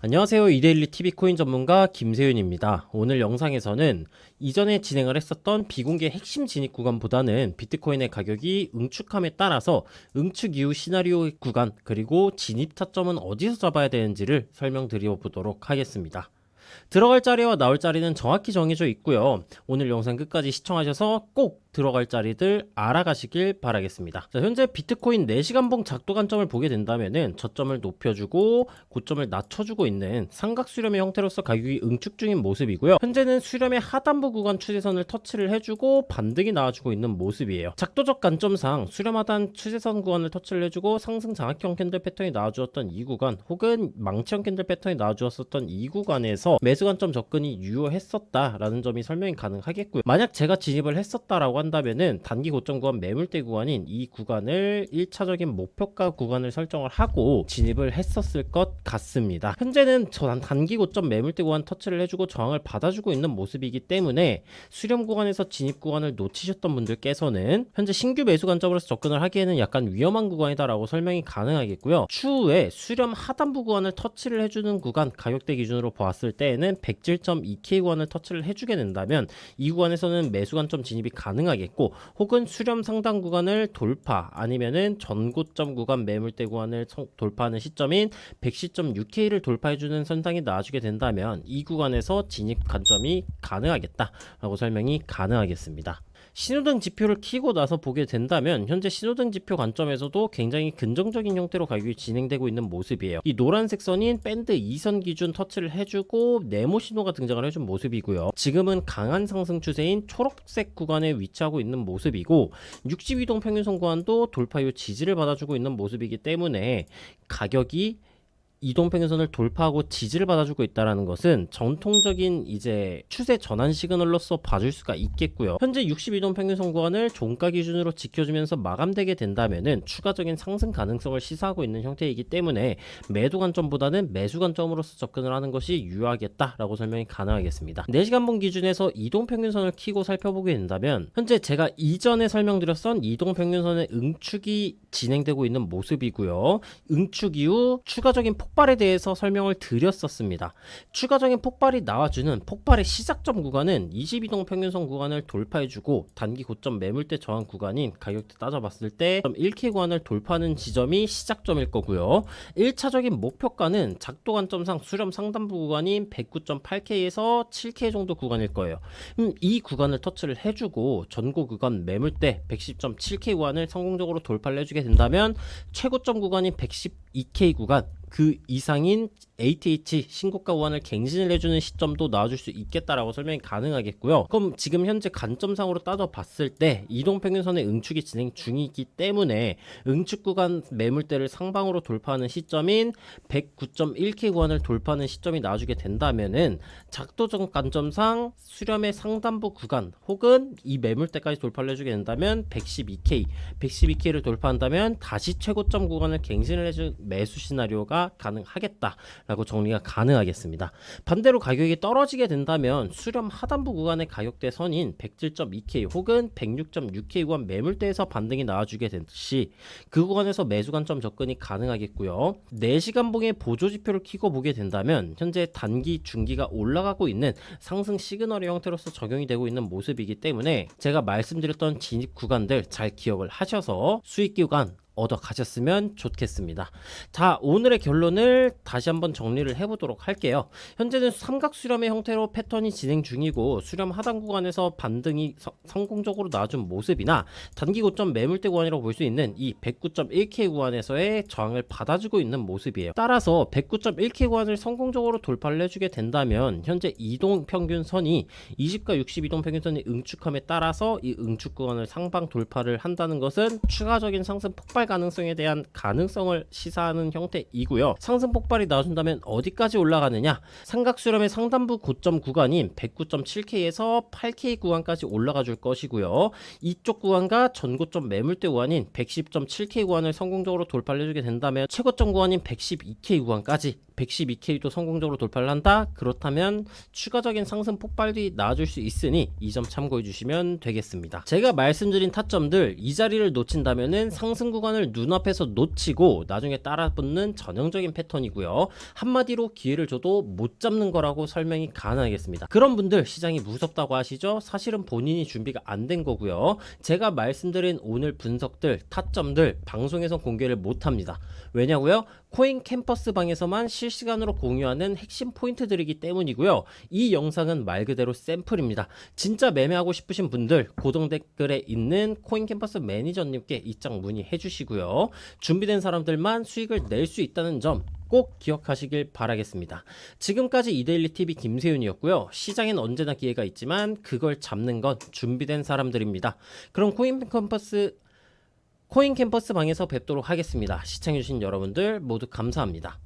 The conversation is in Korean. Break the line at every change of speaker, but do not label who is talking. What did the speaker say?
안녕하세요. 이데일리 TV 코인 전문가 김세윤입니다. 오늘 영상에서는 이전에 진행을 했었던 비공개 핵심 진입 구간보다는 비트코인의 가격이 응축함에 따라서 응축 이후 시나리오 구간 그리고 진입 타점은 어디서 잡아야 되는지를 설명드려 보도록 하겠습니다. 들어갈 자리와 나올 자리는 정확히 정해져 있고요. 오늘 영상 끝까지 시청하셔서 꼭 들어갈 자리들 알아가시길 바라겠습니다. 자, 현재 비트코인 4시간봉 작도 관점을 보게 된다면은 저점을 높여주고 고점을 낮춰주고 있는 삼각 수렴의 형태로서 가격이 응축 중인 모습이고요. 현재는 수렴의 하단부 구간 추세선을 터치를 해주고 반등이 나와주고 있는 모습이에요. 작도적 관점상 수렴 하단 추세선 구간을 터치를 해주고 상승 장악형 캔들 패턴이 나와주었던 이 구간 혹은 망치형 캔들 패턴이 나와주었었던 이 구간에서 매수 관점 접근이 유효했었다라는 점이 설명이 가능하겠고요. 만약 제가 진입을 했었다라고 한다 면은 단기 고점 구간 매물대 구간인 이 구간을 1차적인 목표가 구간을 설정을 하고 진입을 했었을 것 같습니다. 현재는 저 단기 고점 매물대 구간 터치를 해주고 저항을 받아주고 있는 모습이기 때문에 수렴 구간에서 진입 구간을 놓치셨던 분들께서는 현재 신규 매수 관점으로서 접근을 하기에는 약간 위험한 구간이다라고 설명이 가능하겠고요. 추후에 수렴 하단부 구간을 터치를 해주는 구간 가격대 기준으로 보았을 때에는 107.2K 구간을 터치를 해주게 된다면 이 구간에서는 매수 관점 진입이 가능하 겠고 혹은 수렴 상단 구간을 돌파 아니면은 전고점 구간 매물대 구간을 성- 돌파하는 시점인 110.6K를 돌파해주는 선상이 나와주게 된다면 이 구간에서 진입 관점이 가능하겠다라고 설명이 가능하겠습니다. 신호등 지표를 키고 나서 보게 된다면 현재 신호등 지표 관점에서도 굉장히 긍정적인 형태로 가격이 진행되고 있는 모습이에요. 이 노란색 선인 밴드 2선 기준 터치를 해주고 네모 신호가 등장을 해준 모습이고요. 지금은 강한 상승 추세인 초록색 구간에 위치하고 있는 모습이고 62동 평균선 구간도 돌파 이후 지지를 받아주고 있는 모습이기 때문에 가격이 이동 평균선을 돌파하고 지지를 받아주고 있다라는 것은 전통적인 이제 추세 전환 시그널로서 봐줄 수가 있겠고요. 현재 62동 평균선 구간을 종가 기준으로 지켜주면서 마감되게 된다면은 추가적인 상승 가능성을 시사하고 있는 형태이기 때문에 매도 관점보다는 매수 관점으로서 접근을 하는 것이 유효하겠다라고 설명이 가능하겠습니다. 4시간봉 기준에서 이동 평균선을 키고 살펴보게 된다면 현재 제가 이전에 설명드렸던 이동 평균선의 응축이 진행되고 있는 모습이고요. 응축 이후 추가적인 폭 발에 대해서 설명을 드렸었습니다. 추가적인 폭발이 나와주는 폭발의 시작점 구간은 22동 평균선 구간을 돌파해주고 단기 고점 매물대 저항 구간인 가격대 따져봤을 때 1K 구간을 돌파하는 지점이 시작점일 거고요. 1차적인 목표가는 작도 관점상 수렴 상단부 구간인 109.8K에서 7K 정도 구간일 거예요. 음, 이 구간을 터치를 해주고 전고 구간 매물대 110.7K 구간을 성공적으로 돌파를 해주게 된다면 최고점 구간인 112K 구간 그 이상인 ATH 신고가 구간을 갱신을 해주는 시점도 나와줄 수 있겠다라고 설명이 가능하겠고요. 그럼 지금 현재 관점상으로 따져봤을 때 이동평균선의 응축이 진행 중이기 때문에 응축 구간 매물대를 상방으로 돌파하는 시점인 109.1K 구간을 돌파하는 시점이 나와주게 된다면은 작도적 관점상 수렴의 상단부 구간 혹은 이 매물대까지 돌파를 해주게 된다면 112K, 112K를 돌파한다면 다시 최고점 구간을 갱신을 해준 매수 시나리오가 가능하겠다라고 정리가 가능하겠습니다. 반대로 가격이 떨어지게 된다면 수렴 하단부 구간의 가격대 선인 107.2K 혹은 106.6K 구간 매물대에서 반등이 나와주게 된 시 그 구간에서 매수 관점 접근이 가능하겠고요. 4시간 봉의 보조 지표를 키고 보게 된다면 현재 단기 중기가 올라가고 있는 상승 시그널의 형태로서 적용이 되고 있는 모습이기 때문에 제가 말씀드렸던 진입 구간들 잘 기억을 하셔서 수익 구간 얻어 가셨으면 좋겠습니다. 자, 오늘의 결론을 다시 한번 정리를 해보도록 할게요. 현재는 삼각 수렴의 형태로 패턴이 진행 중이고 수렴 하단 구간에서 반등이 서- 성공적으로 나와준 모습이나 단기 고점 매물대 구간이라고 볼 수 있는 이 109.1K 구간에서의 저항을 받아주고 있는 모습이에요. 따라서 109.1K 구간을 성공적으로 돌파를 해주게 된다면 현재 이동 평균선이 20과 60 이동 평균선이 응축함에 따라서 이 응축 구간을 상방 돌파를 한다는 것은 추가적인 상승 폭발 가능성에 대한 가능성을 시사하는 형태이고요. 상승 폭발이 나와준다면 어디까지 올라가느냐? 삼각 수렴의 상단부 고점 구간인 109.7K에서 8K 구간까지 올라가 줄 것이고요. 이쪽 구간과 전고점 매물대 구간인 110.7K 구간을 성공적으로 돌파를 해주게 된다면 최고점 구간인 112K 구간까지 112K도 성공적으로 돌파를 한다. 그렇다면 추가적인 상승 폭발이 나와줄 수 있으니 이 점 참고해 주시면 되겠습니다. 제가 말씀드린 타점들 이 자리를 놓친다면은 상승 구간을 시장을 눈앞에서 놓치고 나중에 따라붙는 전형적인 패턴이고요. 한마디로 기회를 줘도 못 잡는 거라고 설명이 가능하겠습니다. 그런 분들 시장이 무섭다고 하시죠? 사실은 본인이 준비가 안 된 거고요. 제가 말씀드린 오늘 분석들, 타점들 방송에서 공개를 못 합니다. 왜냐고요? 코인 캠퍼스 방에서만 실시간으로 공유하는 핵심 포인트들이기 때문이고요. 이 영상은 말 그대로 샘플입니다. 진짜 매매하고 싶으신 분들 고정 댓글에 있는 코인 캠퍼스 매니저님께 입장 문의해 주시고 요. 준비된 사람들만 수익을 낼 수 있다는 점 꼭 기억하시길 바라겠습니다. 지금까지 이데일리 TV 김세윤이었고요. 시장엔 언제나 기회가 있지만 그걸 잡는 건 준비된 사람들입니다. 그럼 코인 캠퍼스 코인 캠퍼스 방에서 뵙도록 하겠습니다. 시청해주신 여러분들 모두 감사합니다.